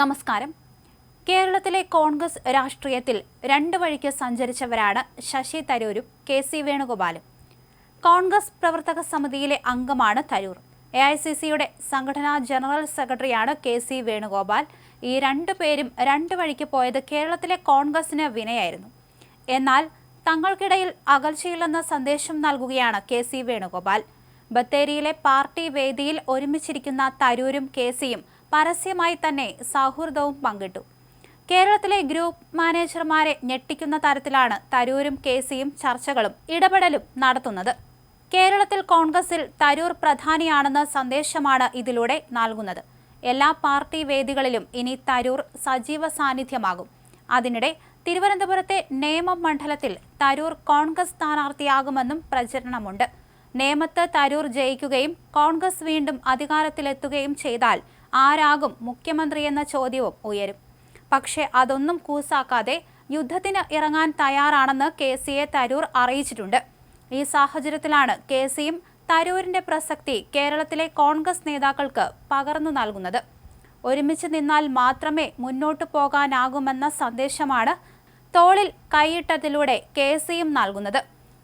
നമസ്കാരം. കേരളത്തിലെ കോൺഗ്രസ് രാഷ്ട്രീയത്തിൽ രണ്ട് വഴിക്ക് സഞ്ചരിച്ചവരാണ് ശശി തരൂരും കെ സി വേണുഗോപാലും. കോൺഗ്രസ് പ്രവർത്തക സമിതിയിലെ അംഗമാണ് തരൂർ. എ ഐ സി സിയുടെ സംഘടനാ ജനറൽ സെക്രട്ടറിയാണ് കെ സി വേണുഗോപാൽ. ഈ രണ്ടു പേരും രണ്ട് വഴിക്ക് പോയത് കേരളത്തിലെ കോൺഗ്രസിന് വിനയായിരുന്നു. എന്നാൽ തങ്ങൾക്കിടയിൽ അകൽച്ചയില്ലെന്ന സന്ദേശം നൽകുകയാണ് കെ സി വേണുഗോപാൽ. ബത്തേരിയിലെ പാർട്ടി വേദിയിൽ ഒരുമിച്ചിരിക്കുന്ന തരൂരും കെ സിയും പരസ്യമായി തന്നെ സൗഹൃദവും പങ്കിട്ടു. കേരളത്തിലെ ഗ്രൂപ്പ് മാനേജർമാരെ ഞെട്ടിക്കുന്ന തരത്തിലാണ് തരൂരും കെ സിയും ചർച്ചകളും ഇടപെടലും നടത്തുന്നത്. കേരളത്തിൽ കോൺഗ്രസിൽ തരൂർ പ്രധാനിയാണെന്ന സന്ദേശമാണ് ഇതിലൂടെ നൽകുന്നത്. എല്ലാ പാർട്ടി വേദികളിലും ഇനി തരൂർ സജീവ സാന്നിധ്യമാകും. അതിനിടെ തിരുവനന്തപുരത്തെ നേമം മണ്ഡലത്തിൽ തരൂർ കോൺഗ്രസ് സ്ഥാനാർത്ഥിയാകുമെന്നും പ്രചരണമുണ്ട്. നേമത്ത് തരൂർ ജയിക്കുകയും കോൺഗ്രസ് വീണ്ടും അധികാരത്തിലെത്തുകയും ചെയ്താൽ ആരാകും മുഖ്യമന്ത്രിയെന്ന ചോദ്യവും ഉയരും. പക്ഷേ അതൊന്നും കൂസാക്കാതെ യുദ്ധത്തിന് ഇറങ്ങാൻ തയ്യാറാണെന്ന് കെ സിയെ തരൂർ അറിയിച്ചിട്ടുണ്ട്. ഈ സാഹചര്യത്തിലാണ് കെ സിയും തരൂരിന്റെ പ്രസക്തി കേരളത്തിലെ കോൺഗ്രസ് നേതാക്കൾക്ക് പകർന്നു നൽകുന്നത്. ഒരുമിച്ച് നിന്നാൽ മാത്രമേ മുന്നോട്ടു പോകാനാകുമെന്ന സന്ദേശമാണ് തോളിൽ കൈയിട്ടതിലൂടെ കെ സിയും നൽകുന്നത്.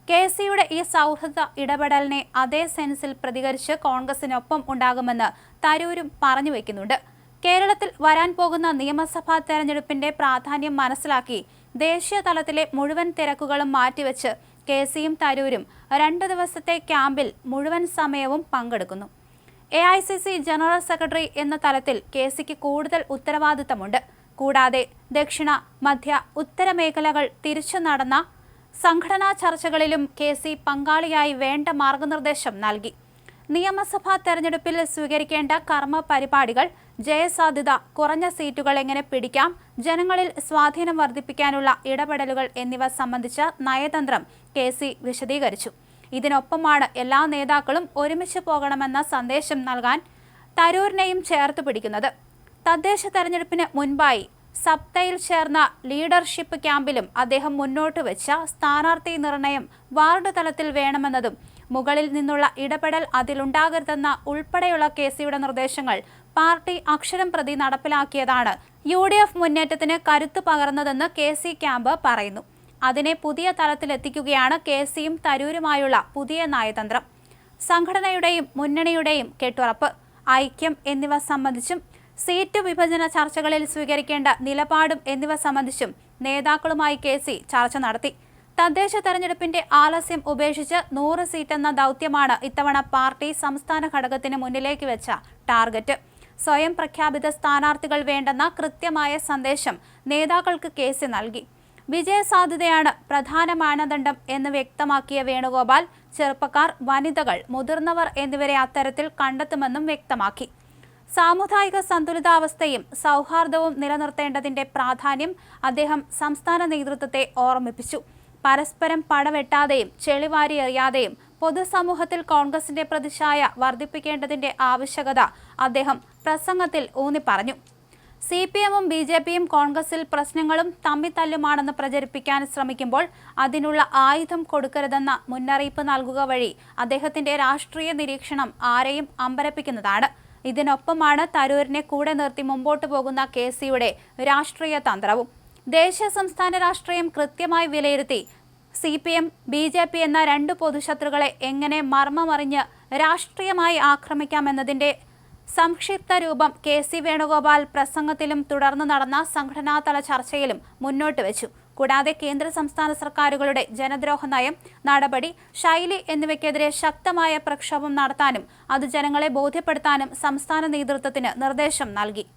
കെ സിയുടെ ഈ സൗഹൃദ ഇടപെടലിനെ അതേ സെൻസിൽ പ്രതികരിച്ച് കോൺഗ്രസിനൊപ്പം ഉണ്ടാകുമെന്ന് തരൂരും പറഞ്ഞു വയ്ക്കുന്നുണ്ട് കേരളത്തിൽ വരാൻ പോകുന്ന നിയമസഭാ തെരഞ്ഞെടുപ്പിന്റെ പ്രാധാന്യം മനസ്സിലാക്കി ദേശീയ തലത്തിലെ മുഴുവൻ തിരക്കുകളും മാറ്റിവെച്ച് കെ സിയും തരൂരും രണ്ട് ദിവസത്തെ ക്യാമ്പിൽ മുഴുവൻ സമയവും പങ്കെടുക്കുന്നു. A I C C general secretary എന്ന തലത്തിൽ കെ സിക്ക് കൂടുതൽ ഉത്തരവാദിത്തമുണ്ട്. കൂടാതെ ദക്ഷിണ മധ്യ ഉത്തര മേഖലകൾ തിരിച്ചു നടന്ന സംഘടനാ ചർച്ചകളിലും കെ സി പങ്കാളിയായി വേണ്ട മാർഗനിർദ്ദേശം നൽകി. നിയമസഭാ തെരഞ്ഞെടുപ്പിൽ സ്വീകരിക്കേണ്ട കർമ്മ പരിപാടികൾ ജയസാധ്യത കുറഞ്ഞ സീറ്റുകൾ എങ്ങനെ പിടിക്കാം ജനങ്ങളിൽ സ്വാധീനം വർദ്ധിപ്പിക്കാനുള്ള ഇടപെടലുകൾ എന്നിവ സംബന്ധിച്ച നയതന്ത്രം കെ സി വിശദീകരിച്ചു. ഇതിനൊപ്പമാണ് എല്ലാ നേതാക്കളും ഒരുമിച്ച് പോകണമെന്ന സന്ദേശം നൽകാൻ തരൂരിനെയും ചേർത്ത് പിടിക്കുന്നത്. തദ്ദേശ തെരഞ്ഞെടുപ്പിന് മുൻപായി സപ്തയിൽ ചേർന്ന ലീഡർഷിപ്പ് ക്യാമ്പിലും അദ്ദേഹം മുന്നോട്ട് വെച്ച സ്ഥാനാർത്ഥി നിർണയം വാർഡ് തലത്തിൽ വേണമെന്നതും മുകളിൽ നിന്നുള്ള ഇടപെടൽ അതിലുണ്ടാകരുതെന്ന ഉൾപ്പെടെയുള്ള കെ സിയുടെ നിർദ്ദേശങ്ങൾ പാർട്ടി അക്ഷരം പ്രതി നടപ്പിലാക്കിയതാണ്. യു ഡി എഫ് മുന്നേറ്റത്തിന് കരുത്ത് പകർന്നതെന്ന് കെ സി ക്യാമ്പ് പറയുന്നു. അതിനെ പുതിയ തലത്തിലെത്തിക്കുകയാണ് കെ സിയും തരൂരുമായുള്ള പുതിയ നയതന്ത്രം. സംഘടനയുടെയും മുന്നണിയുടെയും കെട്ടുറപ്പ് ഐക്യം എന്നിവ സംബന്ധിച്ചും സീറ്റ് വിഭജന ചർച്ചകളിൽ സ്വീകരിക്കേണ്ട നിലപാടും എന്നിവ സംബന്ധിച്ചും നേതാക്കളുമായി കെ ചർച്ച നടത്തി. തദ്ദേശ തെരഞ്ഞെടുപ്പിന്റെ ആലസ്യം ഉപേക്ഷിച്ച് നൂറ് സീറ്റെന്ന ദൗത്യമാണ് ഇത്തവണ പാർട്ടി സംസ്ഥാന ഘടകത്തിന് മുന്നിലേക്ക് വെച്ച ടാർഗറ്റ്. സ്വയം പ്രഖ്യാപിത സ്ഥാനാർത്ഥികൾ വേണ്ടെന്ന കൃത്യമായ സന്ദേശം നേതാക്കൾക്ക് കേസ് നൽകി. വിജയസാധ്യതയാണ് പ്രധാന മാനദണ്ഡം എന്ന് വ്യക്തമാക്കിയ വേണുഗോപാൽ ചെറുപ്പക്കാർ വനിതകൾ മുതിർന്നവർ എന്നിവരെ അത്തരത്തിൽ കണ്ടെത്തുമെന്നും വ്യക്തമാക്കി. സാമുദായിക സന്തുലിതാവസ്ഥയും സൗഹാർദ്ദവും നിലനിർത്തേണ്ടതിന്റെ പ്രാധാന്യം അദ്ദേഹം സംസ്ഥാന നേതൃത്വത്തെ ഓർമ്മിപ്പിച്ചു. പരസ്പരം പടവെട്ടാതെയും ചെളിവാരി എറിയാതെയും പൊതുസമൂഹത്തിൽ കോൺഗ്രസിന്റെ പ്രതിച്ഛായ വർദ്ധിപ്പിക്കേണ്ടതിന്റെ ആവശ്യകത അദ്ദേഹം പ്രസംഗത്തിൽ ഊന്നിപ്പറഞ്ഞു. സി പി എമ്മും ബി ജെ പിയും കോൺഗ്രസിൽ പ്രശ്നങ്ങളും തമ്മിത്തല്ലുമാണെന്ന് പ്രചരിപ്പിക്കാൻ ശ്രമിക്കുമ്പോൾ അതിനുള്ള ആയുധം കൊടുക്കരുതെന്ന മുന്നറിയിപ്പ് നൽകുക വഴി അദ്ദേഹത്തിന്റെ രാഷ്ട്രീയ നിരീക്ഷണം ആരെയും അമ്പരപ്പിക്കുന്നതാണ്. ഇതിനൊപ്പമാണ് തരൂരിനെ കൂടെ നിർത്തി മുമ്പോട്ടു പോകുന്ന കെ സിയുടെ രാഷ്ട്രീയ തന്ത്രവും. ദേശീയ സംസ്ഥാന രാഷ്ട്രീയം കൃത്യമായി വിലയിരുത്തി C P M B J P എന്ന രണ്ട് പൊതുശത്രുക്കളെ എങ്ങനെ മർമ്മമറിഞ്ഞ് രാഷ്ട്രീയമായി ആക്രമിക്കാമെന്നതിന്റെ സംക്ഷിപ്ത രൂപം കെ സി വേണുഗോപാൽ പ്രസംഗത്തിലും തുടർന്ന് നടന്ന സംഘടനാതല ചർച്ചയിലും മുന്നോട്ട് വെച്ചു. കൂടാതെ കേന്ദ്ര സംസ്ഥാന സർക്കാരുകളുടെ ജനദ്രോഹ നയം നടപടി ശൈലി എന്നിവയ്ക്കെതിരെ ശക്തമായ പ്രക്ഷോഭം നടത്താനും അത് ജനങ്ങളെ ബോധ്യപ്പെടുത്താനും സംസ്ഥാന നേതൃത്വത്തിന് നിർദ്ദേശം നൽകി.